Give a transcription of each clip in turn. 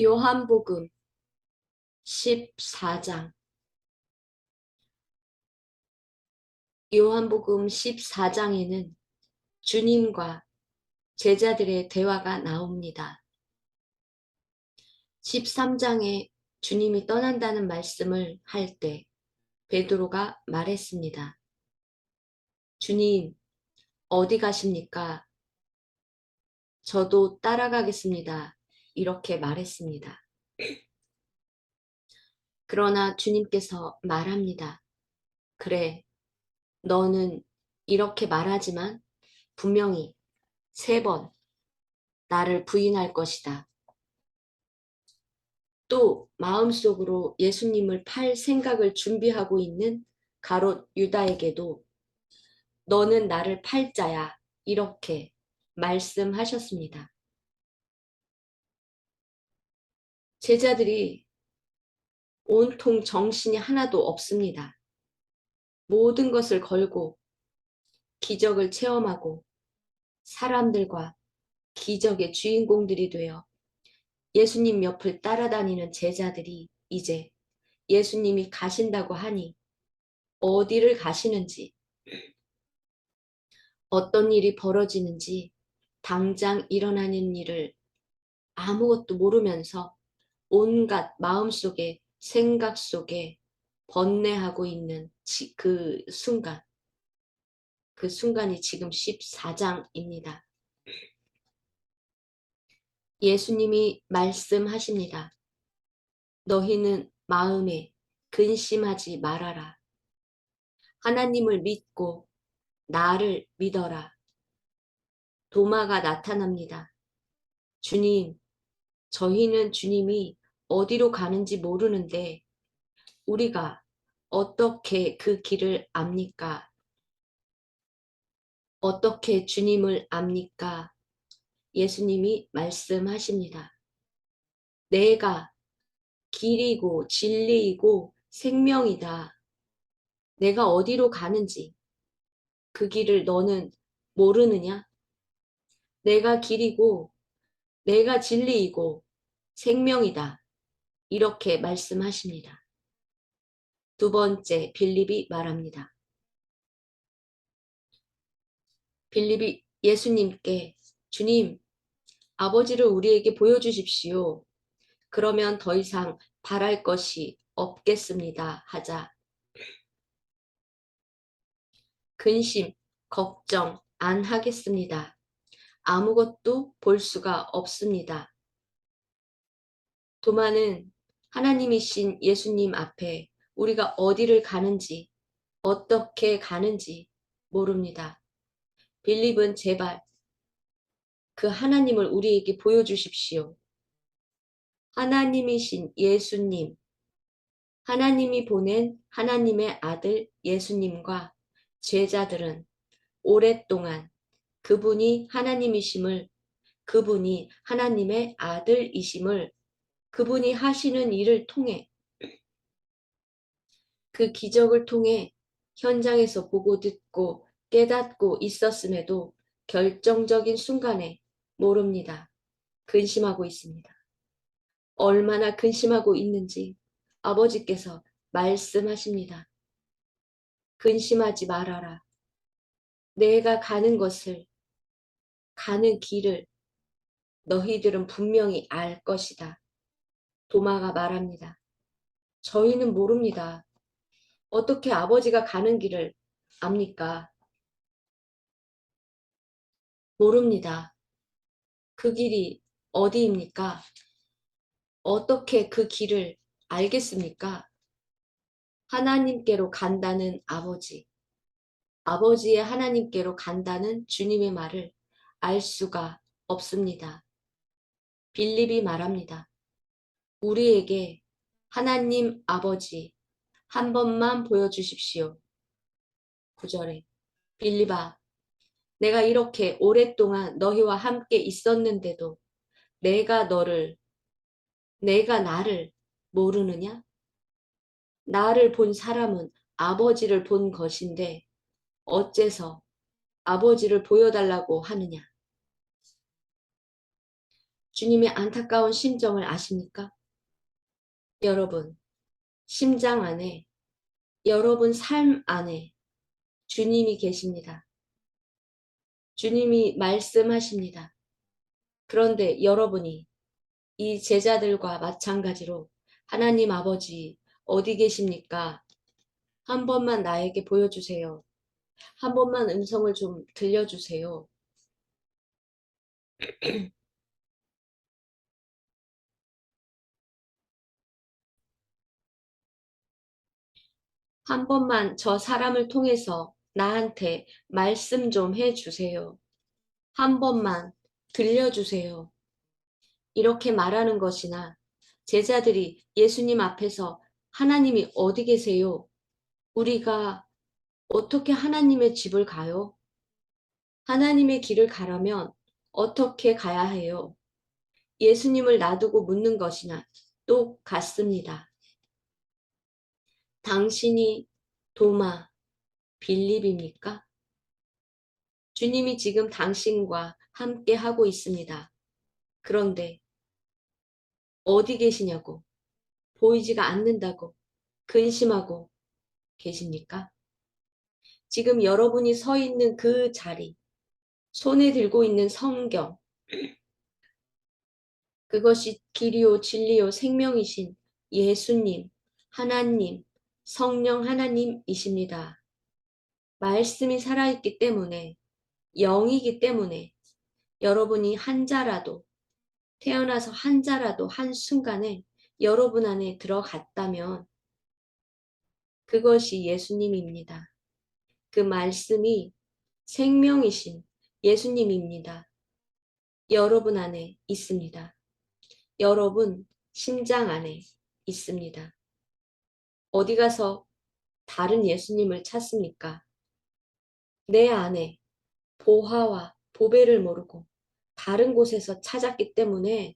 요한복음 14장 요한복음 14장에는 주님과 제자들의 대화가 나옵니다. 13장에 주님이 떠난다는 말씀을 할 때 베드로가 말했습니다. 주님, 어디 가십니까? 저도 따라가겠습니다. 이렇게 말했습니다. 그러나 주님께서 말합니다. 그래, 너는 이렇게 말하지만 분명히 세 번 나를 부인할 것이다. 또 마음속으로 예수님을 팔 생각을 준비하고 있는 가롯 유다에게도 너는 나를 팔자야 이렇게 말씀하셨습니다. 제자들이 온통 정신이 하나도 없습니다. 모든 것을 걸고 기적을 체험하고 사람들과 기적의 주인공들이 되어 예수님 옆을 따라다니는 제자들이 이제 예수님이 가신다고 하니 어디를 가시는지 어떤 일이 벌어지는지 당장 일어나는 일을 아무것도 모르면서 온갖 마음속에 생각 속에 번뇌하고 있는 그 순간 그 순간이 지금 14장입니다. 예수님이 말씀하십니다. 너희는 마음에 근심하지 말아라. 하나님을 믿고 나를 믿어라. 도마가 나타납니다. 주님, 저희는 주님이 어디로 가는지 모르는데 우리가 어떻게 그 길을 압니까? 어떻게 주님을 압니까? 예수님이 말씀하십니다. 내가 길이고 진리이고 생명이다. 내가 어디로 가는지 그 길을 너는 모르느냐? 내가 길이고 내가 진리이고 생명이다. 이렇게 말씀하십니다. 두 번째 빌립이 말합니다. 빌립이 예수님께 주님, 아버지를 우리에게 보여주십시오. 그러면 더 이상 바랄 것이 없겠습니다. 하자. 근심, 걱정 안 하겠습니다. 아무것도 볼 수가 없습니다. 도마는 하나님이신 예수님 앞에 우리가 어디를 가는지, 어떻게 가는지 모릅니다. 빌립은 제발 그 하나님을 우리에게 보여주십시오. 하나님이신 예수님, 하나님이 보낸 하나님의 아들 예수님과 제자들은 오랫동안 그분이 하나님이심을, 그분이 하나님의 아들이심을, 그분이 하시는 일을 통해 그 기적을 통해 현장에서 보고 듣고 깨닫고 있었음에도 결정적인 순간에 모릅니다. 근심하고 있습니다. 얼마나 근심하고 있는지 아버지께서 말씀하십니다. 근심하지 말아라. 내가 가는 것을, 가는 길을 너희들은 분명히 알 것이다. 도마가 말합니다. 저희는 모릅니다. 어떻게 아버지가 가는 길을 압니까? 모릅니다. 그 길이 어디입니까? 어떻게 그 길을 알겠습니까? 하나님께로 간다는 아버지, 아버지의 하나님께로 간다는 주님의 말을 알 수가 없습니다. 빌립이 말합니다. 우리에게 하나님 아버지 한 번만 보여주십시오. 9절에 빌립아 내가 이렇게 오랫동안 너희와 함께 있었는데도 내가 너를, 내가 나를 모르느냐? 나를 본 사람은 아버지를 본 것인데 어째서 아버지를 보여달라고 하느냐? 주님의 안타까운 심정을 아십니까? 여러분, 심장 안에, 여러분 삶 안에 주님이 계십니다. 주님이 말씀하십니다. 그런데 여러분이 이 제자들과 마찬가지로 하나님 아버지 어디 계십니까? 한 번만 나에게 보여주세요. 한 번만 음성을 좀 들려주세요. 한 번만 저 사람을 통해서 나한테 말씀 좀 해주세요. 한 번만 들려주세요. 이렇게 말하는 것이나 제자들이 예수님 앞에서 하나님이 어디 계세요? 우리가 어떻게 하나님의 집을 가요? 하나님의 길을 가려면 어떻게 가야 해요? 예수님을 놔두고 묻는 것이나 똑같습니다. 당신이 도마, 빌립입니까? 주님이 지금 당신과 함께 하고 있습니다. 그런데 어디 계시냐고, 보이지가 않는다고 근심하고 계십니까? 지금 여러분이 서 있는 그 자리, 손에 들고 있는 성경, 그것이 길이요, 진리요, 생명이신 예수님, 하나님, 성령 하나님이십니다. 말씀이 살아있기 때문에, 영이기 때문에 여러분이 한 자라도, 태어나서 한 자라도 한 순간에 여러분 안에 들어갔다면 그것이 예수님입니다. 그 말씀이 생명이신 예수님입니다. 여러분 안에 있습니다. 여러분 심장 안에 있습니다. 어디 가서 다른 예수님을 찾습니까? 내 안에 보화와 보배를 모르고 다른 곳에서 찾았기 때문에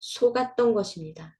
속았던 것입니다.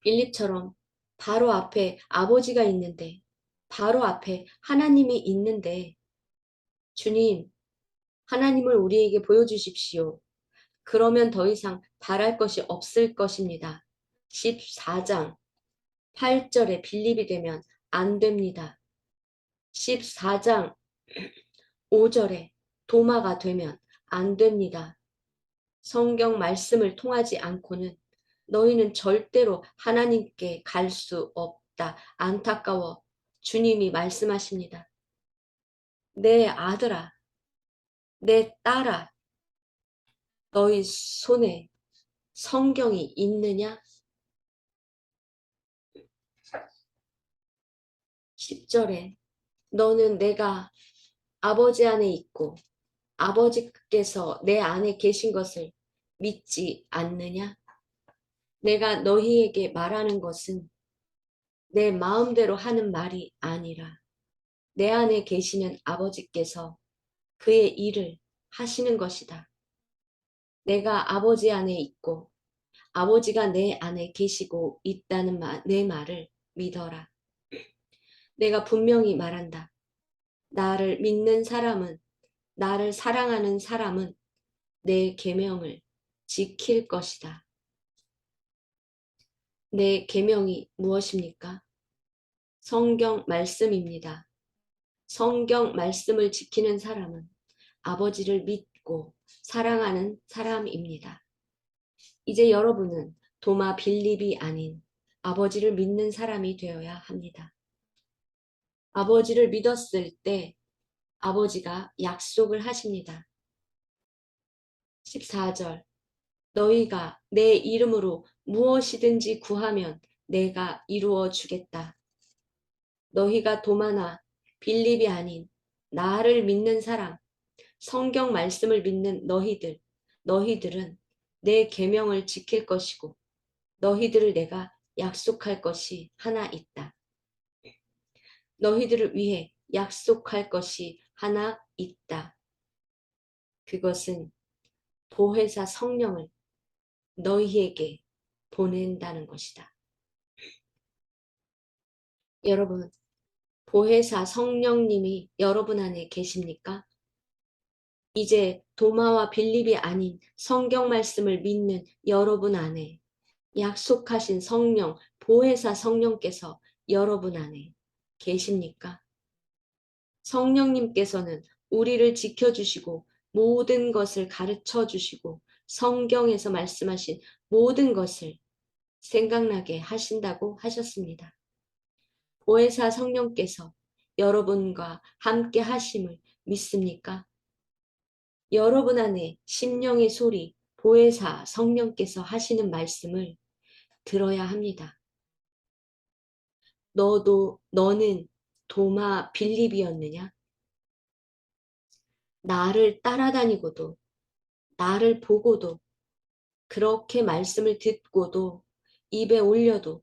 빌립처럼 바로 앞에 아버지가 있는데, 바로 앞에 하나님이 있는데, 주님, 하나님을 우리에게 보여주십시오. 그러면 더 이상 바랄 것이 없을 것입니다. 14장 8절에 빌립이 되면 안 됩니다. 14장 5절에 도마가 되면 안 됩니다. 성경 말씀을 통하지 않고는 너희는 절대로 하나님께 갈 수 없다. 안타까워 주님이 말씀하십니다. 내 아들아, 내 딸아, 너희 손에 성경이 있느냐? 10절에 너는 내가 아버지 안에 있고 아버지께서 내 안에 계신 것을 믿지 않느냐? 내가 너희에게 말하는 것은 내 마음대로 하는 말이 아니라 내 안에 계시는 아버지께서 그의 일을 하시는 것이다. 내가 아버지 안에 있고 아버지가 내 안에 계시고 있다는 마, 내 말을 믿어라. 내가 분명히 말한다. 나를 믿는 사람은 나를 사랑하는 사람은 내 계명을 지킬 것이다. 내 계명이 무엇입니까? 성경 말씀입니다. 성경 말씀을 지키는 사람은 아버지를 믿고 사랑하는 사람입니다. 이제 여러분은 도마 빌립이 아닌 아버지를 믿는 사람이 되어야 합니다. 아버지를 믿었을 때 아버지가 약속을 하십니다. 14절 너희가 내 이름으로 무엇이든지 구하면 내가 이루어 주겠다. 너희가 도마나 빌립이 아닌 나를 믿는 사람, 성경 말씀을 믿는 너희들, 너희들은 내 계명을 지킬 것이고 너희들을 내가 약속할 것이 하나 있다. 너희들을 위해 약속할 것이 하나 있다. 그것은 보혜사 성령을 너희에게 보낸다는 것이다. 여러분, 보혜사 성령님이 여러분 안에 계십니까? 이제 도마와 빌립이 아닌 성경 말씀을 믿는 여러분 안에 약속하신 성령, 보혜사 성령께서 여러분 안에 계십니까? 성령님께서는 우리를 지켜주시고 모든 것을 가르쳐 주시고 성경에서 말씀하신 모든 것을 생각나게 하신다고 하셨습니다. 보혜사 성령께서 여러분과 함께 하심을 믿습니까? 여러분 안에 심령의 소리, 보혜사 성령께서 하시는 말씀을 들어야 합니다. 너도, 너는 도마 빌립이었느냐? 나를 따라다니고도, 나를 보고도, 그렇게 말씀을 듣고도, 입에 올려도,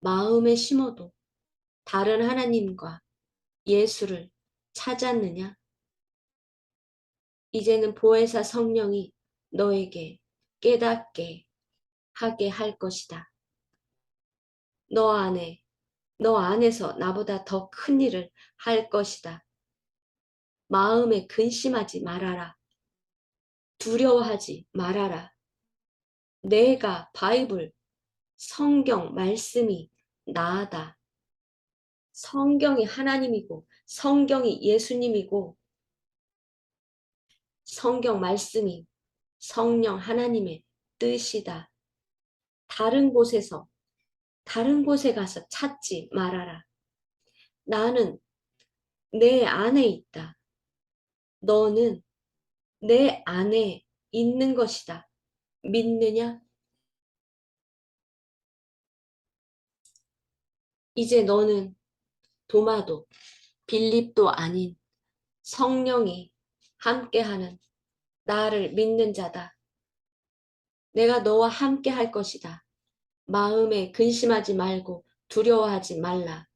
마음에 심어도, 다른 하나님과 예수를 찾았느냐? 이제는 보혜사 성령이 너에게 깨닫게 하게 할 것이다. 너 안에, 너 안에서 나보다 더 큰 일을 할 것이다. 마음에 근심하지 말아라. 두려워하지 말아라. 내가 바이블, 성경 말씀이 나다. 성경이 하나님이고 성경이 예수님이고 성경 말씀이 성령 하나님의 뜻이다. 다른 곳에서 다른 곳에 가서 찾지 말아라. 나는 내 안에 있다. 너는 내 안에 있는 것이다. 믿느냐? 이제 너는 도마도 빌립도 아닌 성령이 함께하는 나를 믿는 자다. 내가 너와 함께 할 것이다. 마음에 근심하지 말고 두려워하지 말라.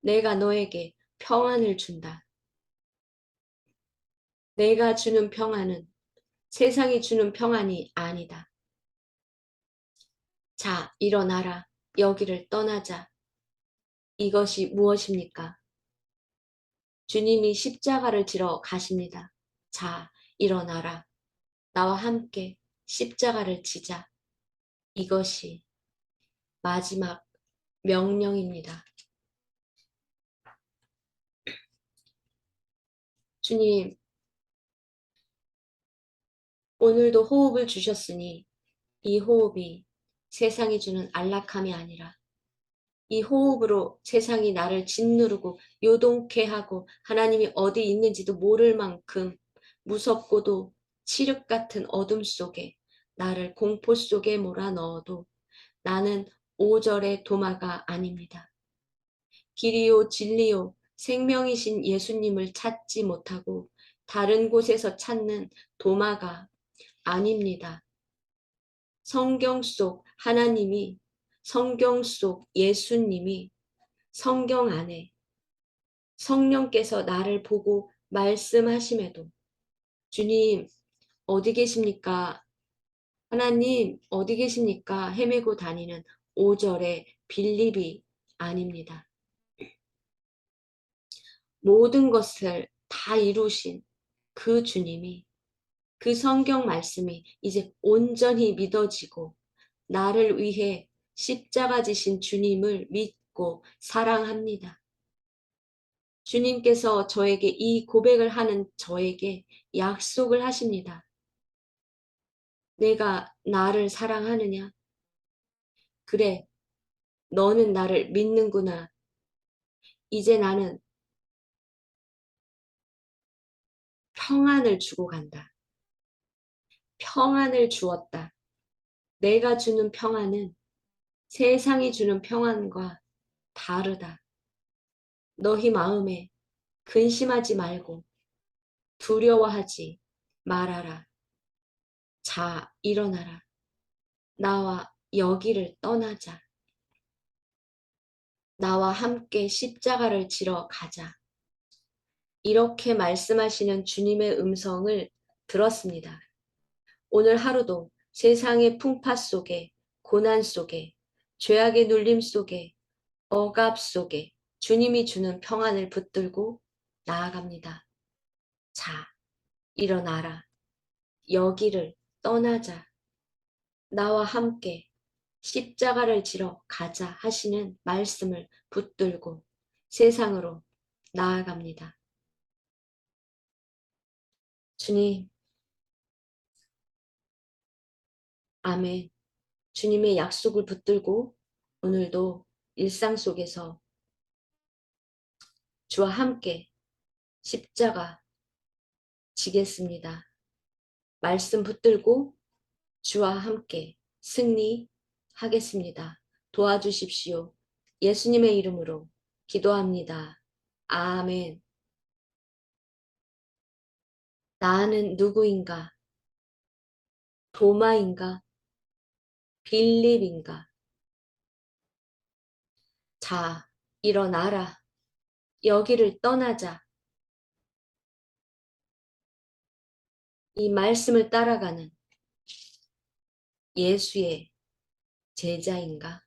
내가 너에게 평안을 준다. 내가 주는 평안은 세상이 주는 평안이 아니다. 자, 일어나라. 여기를 떠나자. 이것이 무엇입니까? 주님이 십자가를 지러 가십니다. 자, 일어나라. 나와 함께 십자가를 지자. 이것이 마지막 명령입니다. 주님, 오늘도 호흡을 주셨으니 이 호흡이 세상이 주는 안락함이 아니라 이 호흡으로 세상이 나를 짓누르고 요동케 하고 하나님이 어디 있는지도 모를 만큼 무섭고도 칠흑 같은 어둠 속에 나를 공포 속에 몰아 넣어도 나는 오절의 도마가 아닙니다. 길이요 진리요 생명이신 예수님을 찾지 못하고 다른 곳에서 찾는 도마가 아닙니다. 성경 속 하나님이 성경 속 예수님이 성경 안에 성령께서 나를 보고 말씀하심에도 주님 어디 계십니까? 하나님 어디 계십니까? 헤매고 다니는 5절의 빌립이 아닙니다. 모든 것을 다 이루신 그 주님이 그 성경 말씀이 이제 온전히 믿어지고 나를 위해 십자가 지신 주님을 믿고 사랑합니다. 주님께서 저에게 이 고백을 하는 저에게 약속을 하십니다. 내가 나를 사랑하느냐? 그래, 너는 나를 믿는구나. 이제 나는 평안을 주고 간다. 평안을 주었다. 내가 주는 평안은 세상이 주는 평안과 다르다. 너희 마음에 근심하지 말고 두려워하지 말아라. 자, 일어나라. 나와 여기를 떠나자. 나와 함께 십자가를 지러 가자. 이렇게 말씀하시는 주님의 음성을 들었습니다. 오늘 하루도 세상의 풍파 속에, 고난 속에, 죄악의 눌림 속에, 억압 속에 주님이 주는 평안을 붙들고 나아갑니다. 자, 일어나라. 여기를 떠나자. 나와 함께 십자가를 지러 가자 하시는 말씀을 붙들고 세상으로 나아갑니다. 주님, 아멘. 주님의 약속을 붙들고 오늘도 일상 속에서 주와 함께 십자가 지겠습니다. 말씀 붙들고 주와 함께 승리 하겠습니다. 도와주십시오. 예수님의 이름으로 기도합니다. 아멘. 나는 누구인가? 도마인가? 빌립인가? 자, 일어나라. 여기를 떠나자. 이 말씀을 따라가는 예수의 제자인가?